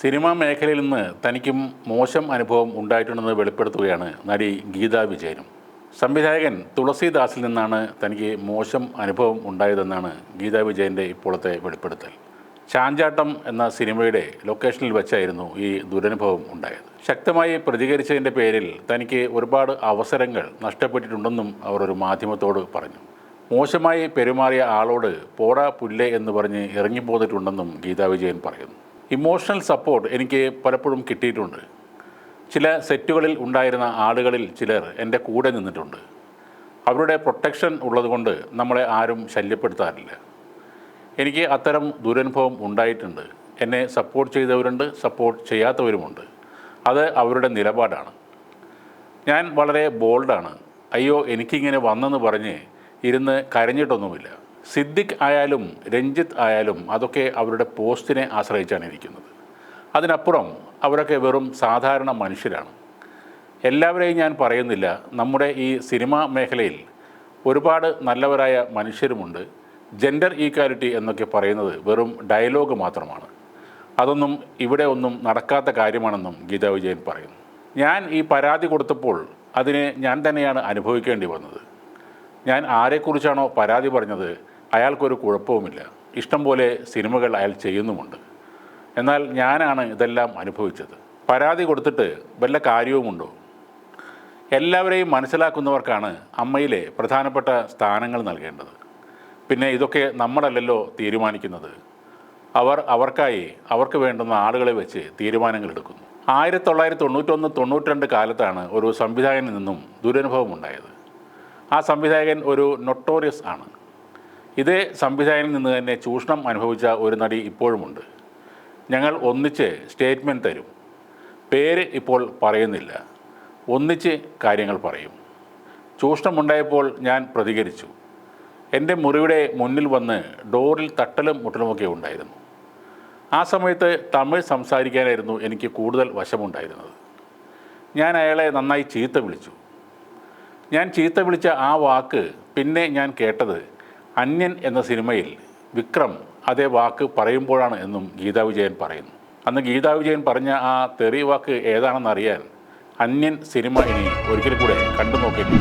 Cinema മേഖലയിൽ നിന്ന് തനിക്കും മോശം അനുഭവം ഉണ്ടായിട്ടുണ്ടെന്ന് വെളിപ്പെടുത്തുകയാണ് നടി ഗീതാ വിജയനും. സംവിധായകൻ തുളസിദാസിൽ നിന്നാണ് തനിക്ക് മോശം അനുഭവം ഉണ്ടായതെന്നാണ് ഗീതാ വിജയന്റെ ഇപ്പോഴത്തെ വെളിപ്പെടുത്തൽ. ചാഞ്ചാട്ടം എന്ന സിനിമയുടെ ലൊക്കേഷനിൽ വെച്ചായിരുന്നു ഈ ദുരനുഭവം ഉണ്ടായത്. ശക്തമായി പ്രതികരിച്ചതിന്റെ പേരിൽ തനിക്ക് ഒരുപാട് അവസരങ്ങൾ നഷ്ടപ്പെട്ടിട്ടുണ്ടെന്നും അവർ ഒരു മാധ്യമത്തോട് പറഞ്ഞു. മോശമായി പെരുമാറിയ ആളോട് പോടാ പുല്ലേ എന്ന് പറഞ്ഞ് ഇറങ്ങിപ്പോന്നിട്ടുണ്ടെന്നും ഗീതാ വിജയൻ പറയുന്നു. ഇമോഷണൽ സപ്പോർട്ട് എനിക്ക് പലപ്പോഴും കിട്ടിയിട്ടുണ്ട്. ചില സെറ്റുകളിൽ ഉണ്ടായിരുന്ന ആളുകളിൽ ചിലർ എന്റെ കൂടെ നിന്നിട്ടുണ്ട്. അവരുടെ പ്രൊട്ടക്ഷൻ ഉള്ളതുകൊണ്ട് നമ്മളെ ആരും ശല്യപ്പെടുത്താറില്ല. എനിക്ക് അത്തരം ദുരനുഭവം ഉണ്ടായിട്ടുണ്ട്. എന്നെ സപ്പോർട്ട് ചെയ്തവരുണ്ട് സപ്പോർട്ട് ചെയ്യാത്തവരുമുണ്ട്. അത് അവരുടെ നിലപാടാണ്. ഞാൻ വളരെ ബോൾഡാണ്. അയ്യോ എനിക്കിങ്ങനെ വന്നെന്ന് പറഞ്ഞ് ഇരുന്ന് കരഞ്ഞിട്ടൊന്നുമില്ല. സിദ്ദിഖ് ആയാലും രഞ്ജിത്ത് ആയാലും അതൊക്കെ അവരുടെ പോസ്റ്റിനെ ആശ്രയിച്ചാണ് ഇരിക്കുന്നത്. അതിനപ്പുറം അവരൊക്കെ വെറും സാധാരണ മനുഷ്യരാണ്. എല്ലാവരെയും ഞാൻ പറയുന്നില്ല. നമ്മുടെ ഈ സിനിമാ മേഖലയിൽ ഒരുപാട് നല്ലവരായ മനുഷ്യരുമുണ്ട്. ജെൻഡർ ഈക്വാലിറ്റി എന്നൊക്കെ പറയുന്നത് വെറും ഡയലോഗ് മാത്രമാണ്. അതൊന്നും ഇവിടെ ഒന്നും നടക്കാത്ത കാര്യമാണെന്നും ഗീത വിജയൻ പറയുന്നു. ഞാൻ ഈ പരാതി കൊടുത്തപ്പോൾ അതിനെ ഞാൻ തന്നെയാണ് അനുഭവിക്കേണ്ടി വന്നത്. ഞാൻ ആരെക്കുറിച്ചാണോ പരാതി പറഞ്ഞത്? അയാൾക്കൊരു കുഴപ്പവുമില്ല. ഇഷ്ടംപോലെ സിനിമകൾ അയാൾ ചെയ്യുന്നുമുണ്ട്. എന്നാൽ ഞാനാണ് ഇതെല്ലാം അനുഭവിച്ചത്. പരാതി കൊടുത്തിട്ട് വല്ല കാര്യവുമുണ്ടോ? എല്ലാവരെയും മനസ്സിലാക്കുന്നവർക്കാണ് അമ്മയിലെ പ്രധാനപ്പെട്ട സ്ഥാനങ്ങൾ നൽകേണ്ടത്. പിന്നെ ഇതൊക്കെ നമ്മളല്ലല്ലോ തീരുമാനിക്കുന്നത്. അവർ അവർക്കായി അവർക്ക് വേണ്ടുന്ന ആളുകളെ വെച്ച് തീരുമാനങ്ങൾ എടുക്കുന്നു. ആയിരത്തി തൊള്ളായിരത്തി തൊണ്ണൂറ്റൊന്ന് തൊണ്ണൂറ്റിരണ്ട് കാലത്താണ് ഒരു സംവിധായകനിൽ നിന്നും ദുരനുഭവം ഉണ്ടായത് ആ സംവിധായകൻ ഒരു നൊട്ടോറിയസ് ആണ്. ഇതേ സംവിധായകനിൽ നിന്ന് തന്നെ ചൂഷണം അനുഭവിച്ച ഒരു നടി ഇപ്പോഴുമുണ്ട്. ഞങ്ങൾ ഒന്നിച്ച് സ്റ്റേറ്റ്മെന്റ് തരും. പേര് ഇപ്പോൾ പറയുന്നില്ല. ഒന്നിച്ച് കാര്യങ്ങൾ പറയും. ചൂഷണമുണ്ടായപ്പോൾ ഞാൻ പ്രതികരിച്ചു. എന്റെ മുറിയുടെ മുന്നിൽ വന്ന് ഡോറിൽ തട്ടലും മുട്ടലുമൊക്കെ ഉണ്ടായിരുന്നു. ആ സമയത്ത് തമിഴ് സംസാരിക്കാനായിരുന്നു എനിക്ക് കൂടുതൽ വശമുണ്ടായിരുന്നത്. ഞാൻ അയാളെ നന്നായി ചീത്ത വിളിച്ചു. ഞാൻ ചീത്ത വിളിച്ച ആ വാക്ക് പിന്നെ ഞാൻ കേട്ടത് അന്യൻ എന്ന സിനിമയിൽ വിക്രം അതേ വാക്ക് പറയുമ്പോഴാണ് എന്നും ഗീതാ വിജയൻ പറയുന്നു. അന്ന് ഗീതാ വിജയൻ പറഞ്ഞ ആ തെറി വാക്ക് ഏതാണെന്നറിയാൻ അന്യൻ സിനിമ ഇനി ഒരിക്കൽ കൂടെ കണ്ടു നോക്കേണ്ടി